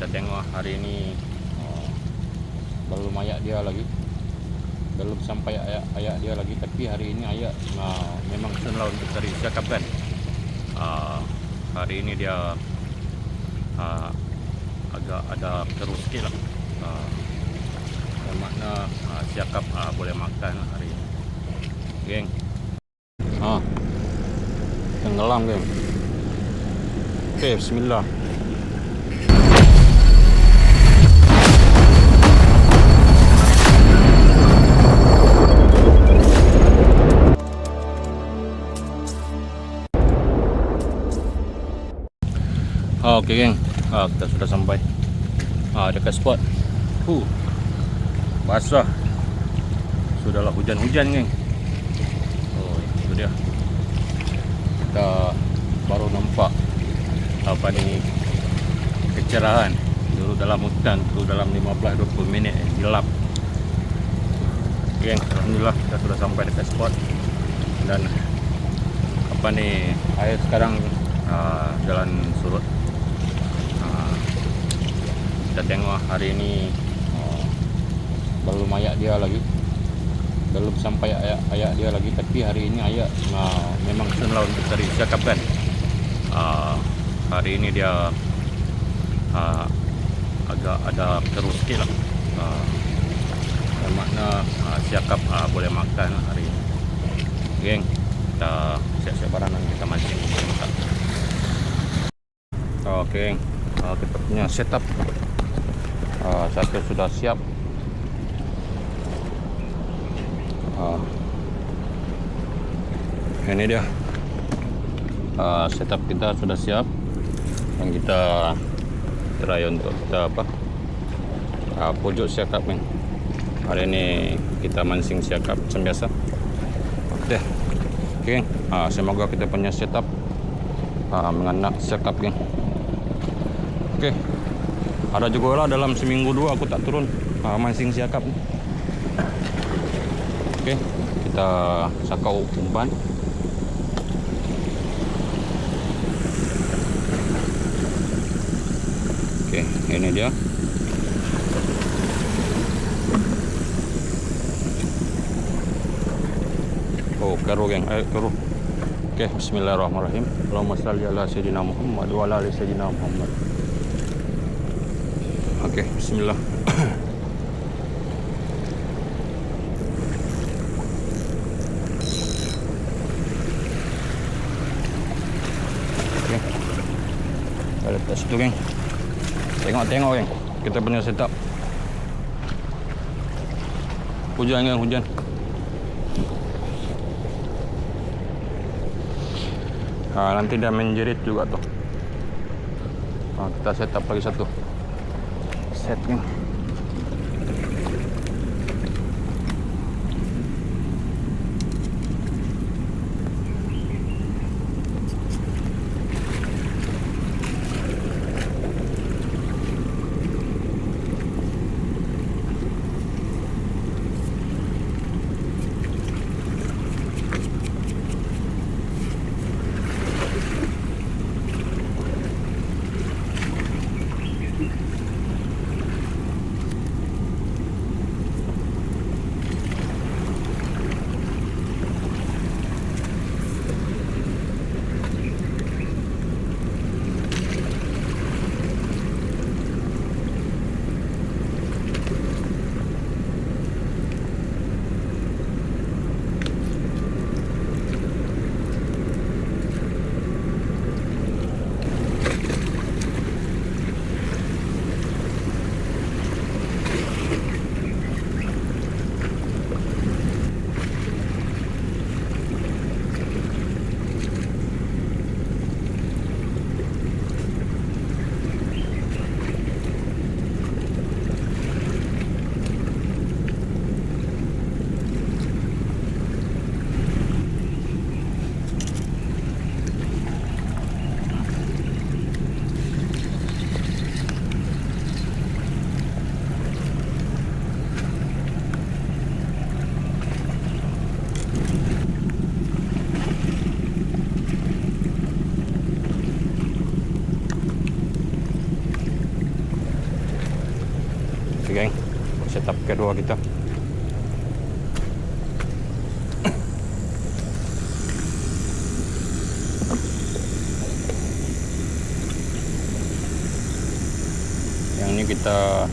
kita tengok hari ini uh, belum ayak dia lagi. Belum sampai ayak ayak dia lagi. Tapi hari ini ayak uh, memang senang untuk cari cakap kan uh, hari ini dia uh, agak ada terus sikit lah. Uh, yang makna uh, siakap uh, boleh makan lah hari ini. Geng. Ha tenggelam geng. Okay, bismillah. Okay geng. Ah, kita sudah sampai. Ah, dekat spot. Huh. Basah. Sudahlah hujan-hujan geng. Oh, itu dia. Kita baru nampak apa ni kecerahan dulu dalam hutan tu dalam 15-20 minit eh, gelap Geng, Alhamdulillah kita sudah sampai dekat spot dan apa ni air sekarang uh, jalan surut kita tengok hari ini uh, belum ayak dia lagi. Belum sampai ayak, ayak dia lagi tapi hari ini ayak uh, memang senang untuk cari cakap kan uh, hari ini dia uh, agak ada terus sikit lah. Uh, makna uh, siakap uh, boleh makan lah hari ini. Geng kita siap-siap barang dan kita mancing. Oh, geng uh, kita punya setup uh, satu sudah siap. Uh, ini dia. Uh, setup kita sudah siap. Yang kita try untuk kita apa? Uh, pojok siakap ni hari ni kita mancing siakap macam biasa. Ok ok uh, semoga kita punya setup. Uh, menganak siakap ni ok ada juga lah dalam seminggu dua aku tak turun uh, mancing siakap ni ok kita sakau umpan Okey, ini dia. Oh, karo geng. Ayo karo. Okey, bismillahirrahmanirrahim. Allahumma salli ala sayyidina Muhammad wa ala sayyidina Muhammad. Okey, bismillah. Okey. Letak situ geng. Tengok-tengok kan Kita punya setup Hujan kan hujan ha, Nanti dah menjerit juga tu ha, Kita setup lagi satu Set kan Setup kedua kita. Yang ni kita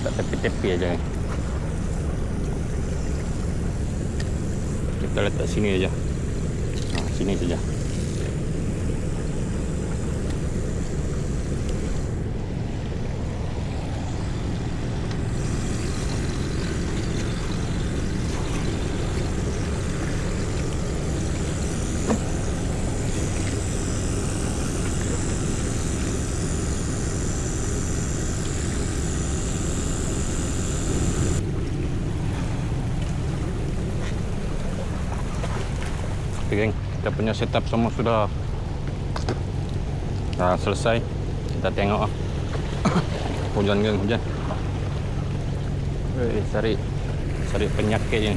Kat tepi-tepi aja ni. Kita letak sini aja. Ha, Sini saja Okay, geng. Kita punya setup semua sudah dah selesai. Kita tengok ah. hujan geng, hujan. Wei, cari cari penyakit ni.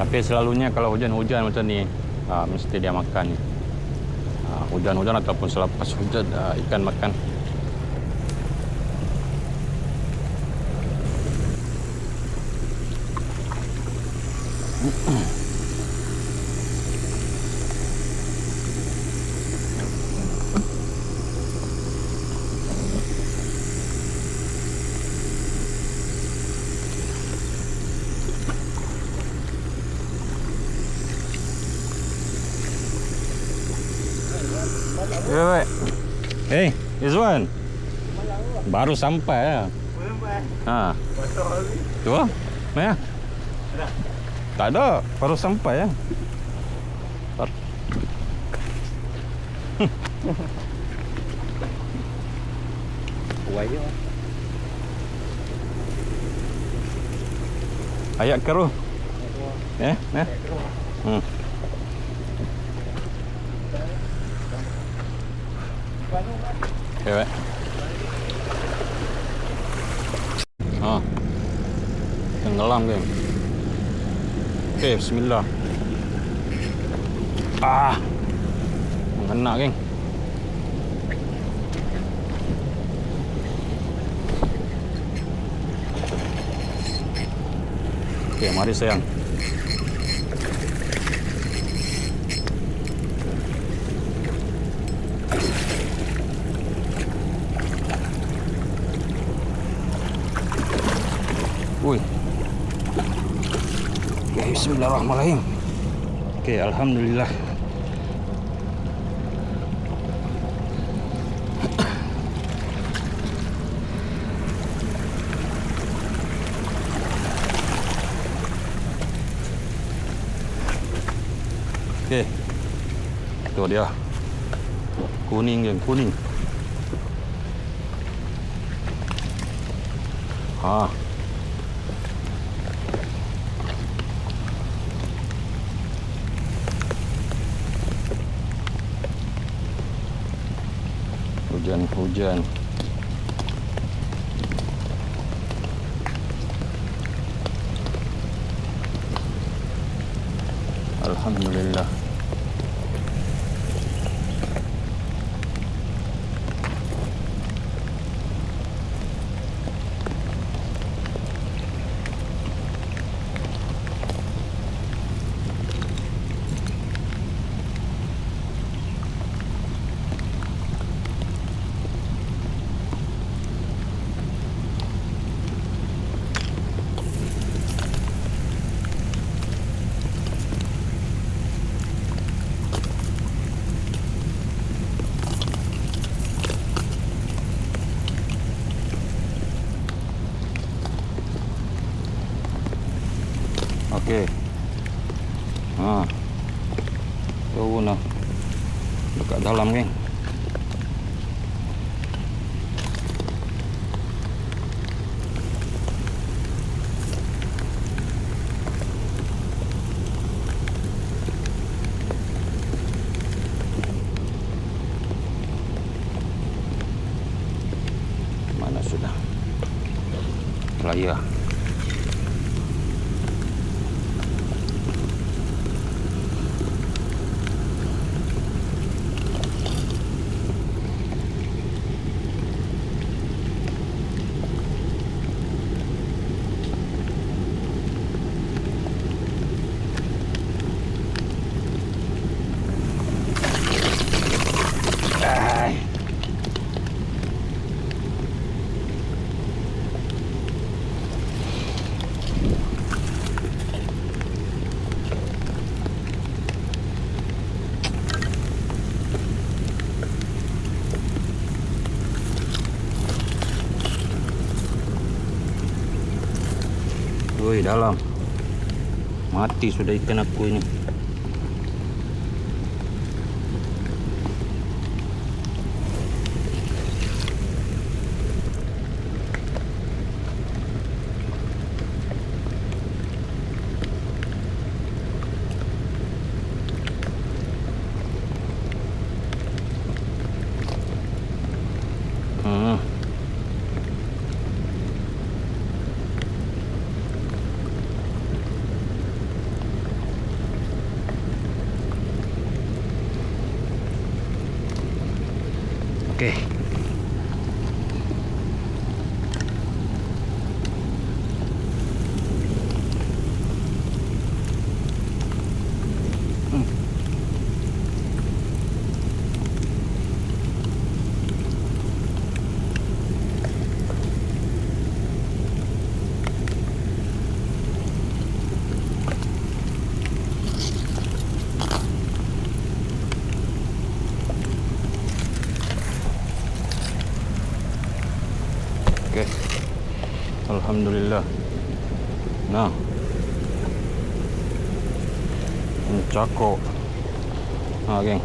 Tapi selalunya kalau hujan-hujan macam ni, ah, mesti dia makan. Ah, hujan-hujan ataupun selepas hujan ah, ikan makan. Ya. Hey, Izwan. Baru sampai ya. Ha. Tu. Mana? Tak ada, baru sampai ya. Bar- Buaya. Ayak keruh. Eh, eh. Hmm. Okay, baik. Ha. Tenggelam geng. Okey, bismillah. Ah. Mengena geng. Okey, mari sayang. Ui. Bismillahirrahmanirrahim. Okay, alhamdulillah. Okay. Tu dia. Kuning yang kuning. Ha. Hujan-hujan. Alhamdulillah. 可以啊。Dalam. Mati sudah ikan aku ini Hmm. Okey. Hmm. Okey. Alhamdulillah. Nah. Mencakok. Ha geng.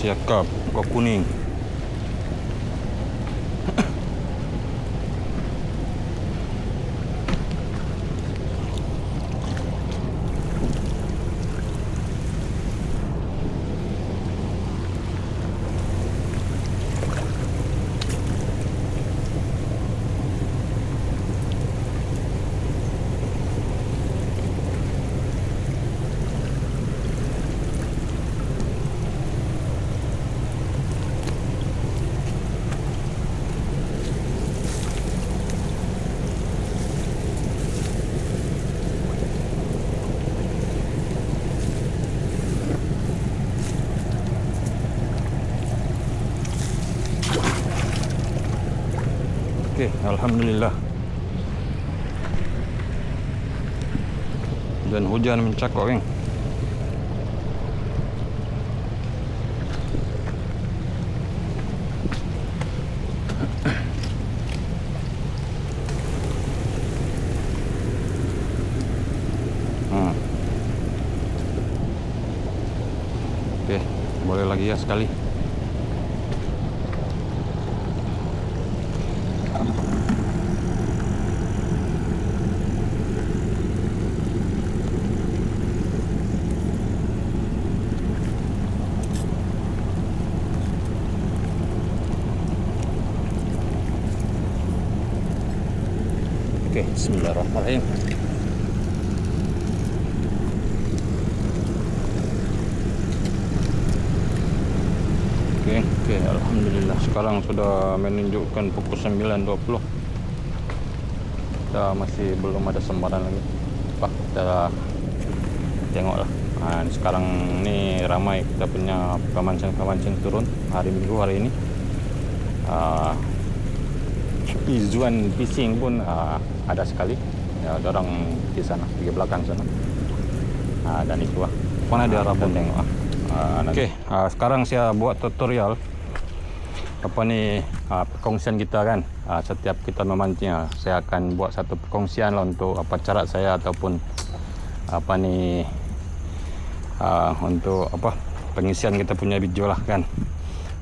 Siakap kau kuning. Okey, alhamdulillah. Dan hujan mencakok geng. Hmm. Boleh lagi ya sekali. Okey, bismillahirrahmanirrahim. Okey, okey, alhamdulillah. Sekarang sudah menunjukkan pukul 9.20. Kita masih belum ada sembaran lagi. Pak, kita tengoklah. Ha, sekarang ni ramai kita punya pemancing-pemancing turun hari Minggu hari ini. Ah, Izuan fishing pun uh, ada sekali. Ya, ada orang di sana, di belakang sana. Uh, dan itu lah. Mana dia rapun tengok ah. Uh, Okey, uh, sekarang saya buat tutorial apa ni uh, perkongsian kita kan. Setiap kita memancing, saya akan buat satu perkongsian lah untuk apa cara saya ataupun apa ni untuk apa pengisian kita punya video lah kan.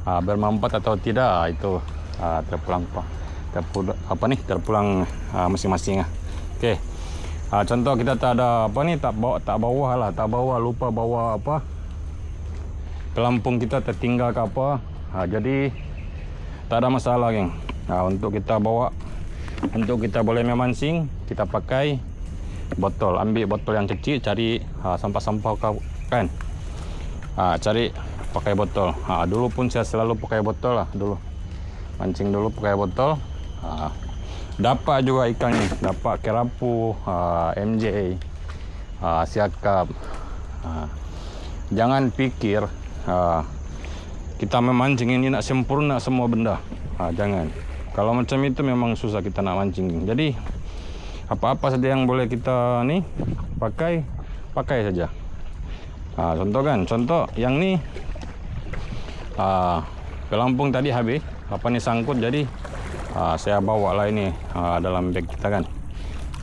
Uh, bermanfaat atau tidak itu terpulang apa terpulang apa ni terpulang masing-masing lah. Okey. Uh, contoh kita tak ada apa ni tak bawa tak bawa lah, tak bawa lupa bawa apa pelampung kita tertinggal ke apa. Uh, jadi tak ada masalah geng. Uh, untuk kita bawa untuk kita boleh memancing, kita pakai botol. Ambil botol yang kecil, cari uh, sampah-sampah kan. Uh, cari pakai botol. Uh, dulu pun saya selalu pakai botol lah dulu. Mancing dulu pakai botol. Ha, dapat juga ikan ni. Dapat kerapu ha, MJ ha, siakap. Ha, jangan fikir ha, kita memancing ini nak sempurna semua benda. Ha, jangan. Kalau macam itu memang susah kita nak mancing. Jadi apa-apa saja yang boleh kita ni pakai pakai saja. Ha, contoh kan contoh yang ni ha, pelampung tadi habis apa ni sangkut jadi uh, saya bawa lah ini uh, dalam beg kita kan.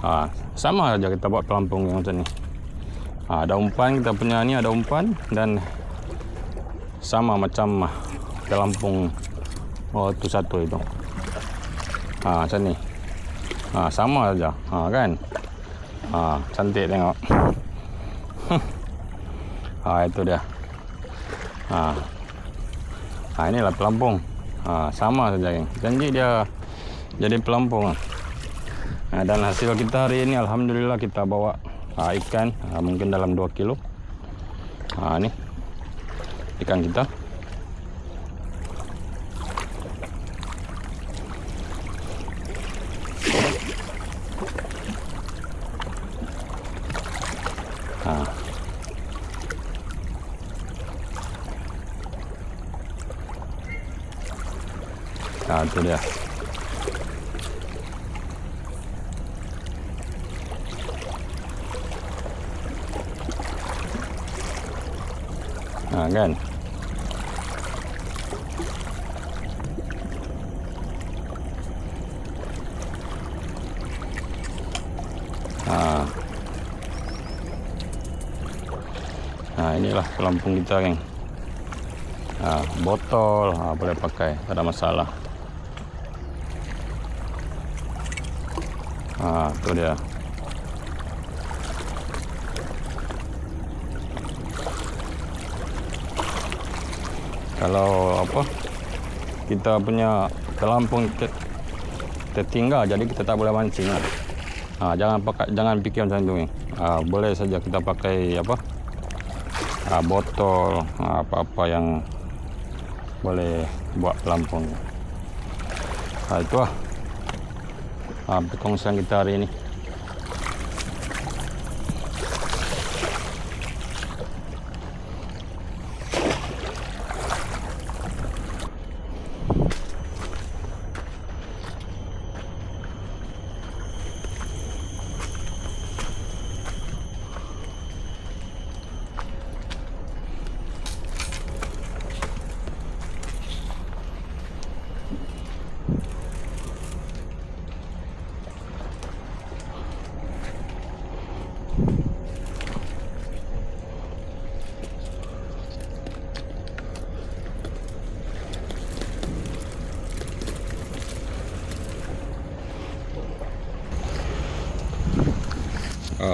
Ha, sama saja kita buat pelampung yang macam ni. Ha, ada umpan kita punya ni ada umpan dan sama macam pelampung oh tu satu itu. Ha, macam ni. Ha, sama saja ha, kan? Ha, cantik tengok. Ha, itu dia. Ha. ha, inilah pelampung. Ha, sama saja. Janji dia jadi pelampung ha, dan hasil kita hari ini Alhamdulillah kita bawa ha, ikan ha, mungkin dalam 2 kilo. Ha, ni. Ikan kita. Ha. ha, tu dia ha, kan? Ha. ha, inilah pelampung kita kan ha, botol. Ha, boleh pakai. Tak ada masalah. Ha, tu dia kalau apa kita punya pelampung ter, tertinggal jadi kita tak boleh mancing lah. ha, jangan pakai jangan fikir macam tu ni. Ha, boleh saja kita pakai apa? Ha, botol ha, apa-apa yang boleh buat pelampung. Ha, itu lah. Ha, kita hari ini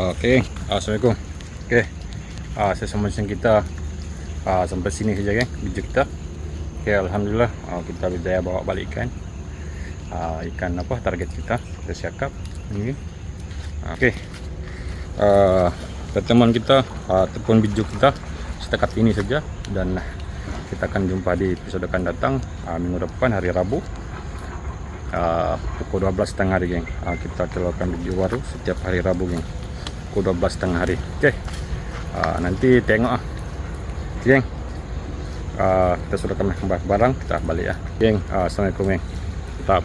Okey, Assalamualaikum. Okey. Ah saya sama macam kita ah sampai sini saja kan video kita. Okey, alhamdulillah ah, kita berjaya bawa balik ikan. Ah ikan apa target kita kita siakap ini. Okey. Ah pertemuan kita ah, ataupun video kita setakat ini saja dan kita akan jumpa di episod akan datang ah, minggu depan hari Rabu uh, pukul 12.30 hari geng uh, kita keluarkan video baru setiap hari Rabu geng pukul 12.30 hari. Ok uh, nanti tengok ah. Geng. Uh, kita sudah kembali barang kita balik ya geng. Uh, Assalamualaikum geng. Tetap